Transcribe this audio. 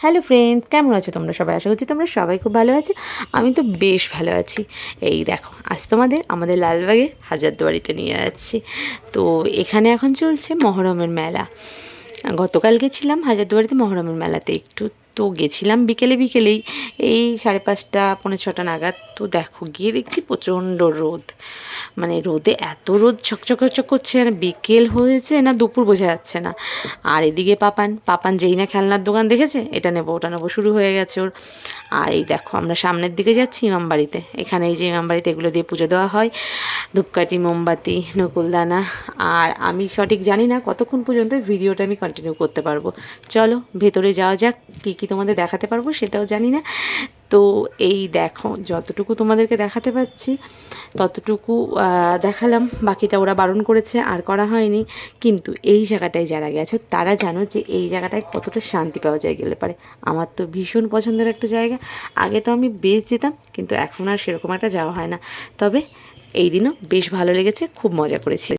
Hello friends কেমন আছো তোমরা সবাই? আশা করছি তোমরা সবাই খুব ভালো আছো। আমি তো বেশ ভালো আছি। এই দেখো, আজ তোমাদের আমাদের লালবাগে হাজারদুয়ারিতে নিয়ে যাচ্ছি। তো এখানে এখন চলছে মহরমের মেলা। গতকাল গেছিলাম হাজারদুয়ারিতে মহরমের মেলাতে একটু। তো গেছিলাম বিকেলে বিকেলেই। এই সাড়ে পাঁচটা, পৌনে ছটা নাগাদ। তো দেখো, গিয়ে দেখছি প্রচণ্ড রোদ। মানে রোদে এত রোদ চকচকচক করছে, আর বিকেল হয়েছে না দুপুর বোঝা যাচ্ছে না। আর এদিকে পাপান পাপান যেই না খেলনার দোকান দেখেছে, এটা নেব, ওটা নেব, শুরু হয়ে গেছে ওর। আর এই দেখো, আমরা সামনের দিকে যাচ্ছি ইমামবাড়িতে এখানে এই যে ইমামবাড়িতে এগুলো দিয়ে পুজো দেওয়া হয়। ধূপকাঠি, মোমবাতি, নকুলদানা। আর আমি সঠিক জানি না কতক্ষণ পর্যন্ত ভিডিওটা আমি কন্টিনিউ করতে পারব। চলো, ভেতরে যাওয়া যাক, কী কী তোমাদের দেখাতে পারব সেটাও জানি না। তো এই দেখো, যতটুকু তোমাদেরকে দেখাতে পাচ্ছি, ততটুকু দেখালাম। বাকিটা ওরা বারণ করেছে, আর করা হয়নি। কিন্তু এই জায়গাটায় যারা গেছো, তারা জানো যে এই জায়গাটায় কতটা শান্তি পাওয়া যায় গেলে পারে। আমার তো ভীষণ পছন্দের একটা জায়গা। আগে তো আমি বেশ যেতাম, কিন্তু এখন আর সেরকম একটা যাওয়া হয় না। তবে এই দিনও বেশ ভালো লেগেছে, খুব মজা করেছি।